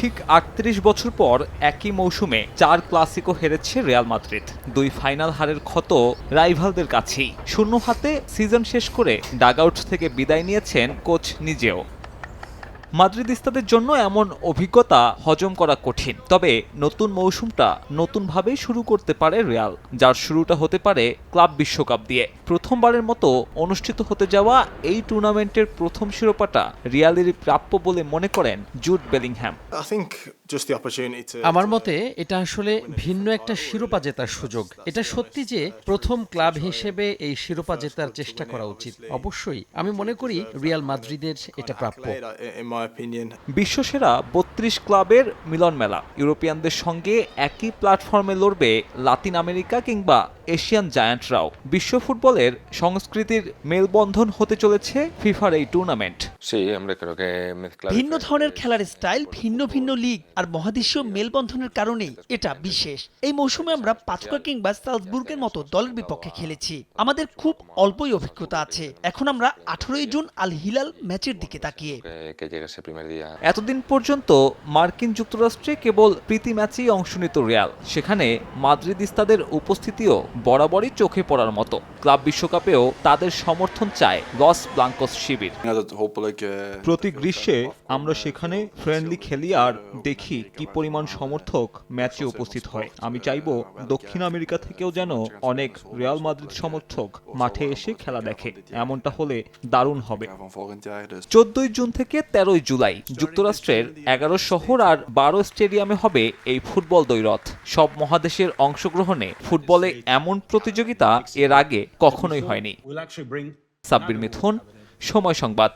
ঠিক আটত্রিশ বছর পর একই মৌসুমে চার ক্লাসিকো হেরেছে রিয়াল মাদ্রিদ। দুই ফাইনাল হারের ক্ষত রাইভালদের কাছেই। শূন্য হাতে সিজন শেষ করে ডাগআউট থেকে বিদায় নিয়েছেন কোচ নিজেও। মাদ্রিদিস্তাদের জন্য এমন অভিজ্ঞতা হজম করা কঠিন। তবে নতুন মৌসুমটা নতুনভাবেই শুরু করতে পারে রিয়াল, যার শুরুটা হতে পারে ক্লাব বিশ্বকাপ দিয়ে। প্রথমবারের মতো অনুষ্ঠিত হতে যাওয়া এই টুর্নামেন্টের প্রথম শিরোপাটা রিয়ালেরই প্রাপ্য বলে মনে করেন জুড বেলিংহ্যাম. আমার মতে এটা আসলে ভিন্ন একটা শিরোপা জেতার সুযোগ এটা সত্যি যে প্রথম ক্লাব হিসেবে এই শিরোপা জেতার চেষ্টা করা উচিত অবশ্যই আমি মনে করি রিয়াল মাদ্রিদের এটা প্রাপ্য. বিশ্বসেরা বত্রিশ ক্লাবের মিলন মেলা ইউরোপিয়ানদের সঙ্গে একই প্ল্যাটফর্মে লড়বে লাতিন আমেরিকা কিংবা এশিয়ান জায়ান্টরাও বিশ্ব ফুটবলের সংস্কৃতির মেলবন্ধন হতে চলেছে ফিফার এই টুর্নামেন্ট. ভিন্ন ধরনের খেলার স্টাইল ভিন্ন ভিন্ন লিগ আর মহাদেশীয় মেলবন্ধনের কারণেই এটা বিশেষ। এই মৌসুমে আমরা পাচুকা কিংবা সালজবুর্গের মতো দলের বিপক্ষে খেলেছি। আমাদের খুব অল্পই অভিজ্ঞতা আছে। এখন আমরা আঠারোই জুন আল হিলাল ম্যাচের দিকে তাকিয়ে. এতদিন পর্যন্ত মার্কিন যুক্তরাষ্ট্রে কেবল প্রীতি ম্যাচেই অংশ নিত রিয়াল। সেখানে মাদ্রিদিস্তাদের উপস্থিতিও বরাবরই চোখে পড়ার মতো। ক্লাব বিশ্বকাপেও তাদের সমর্থন চায় লস ব্লাঙ্কস শিবির। Eh, প্রতি গ্রীষ্মে আমরা সেখানে ফ্রেন্ডলি খেলি আর দেখি কি পরিমাণ সমর্থক ম্যাচে উপস্থিত হয়। আমি চাইব দক্ষিণ আমেরিকা থেকেও যেন অনেক রিয়াল মাদ্রিদ সমর্থক মাঠে এসে খেলা দেখে। এমনটা হলে দারুণ হবে। চোদ্দই জুন থেকে তেরোই জুলাই যুক্তরাষ্ট্রের এগারো শহর আর বারো স্টেডিয়ামে হবে এই ফুটবল দৈরথ সব মহাদেশের অংশগ্রহণে ফুটবলে এমন প্রতিযোগিতা এর আগে কখনোই হয়নি। সাব্বির মিথুন সময় সংবাদ।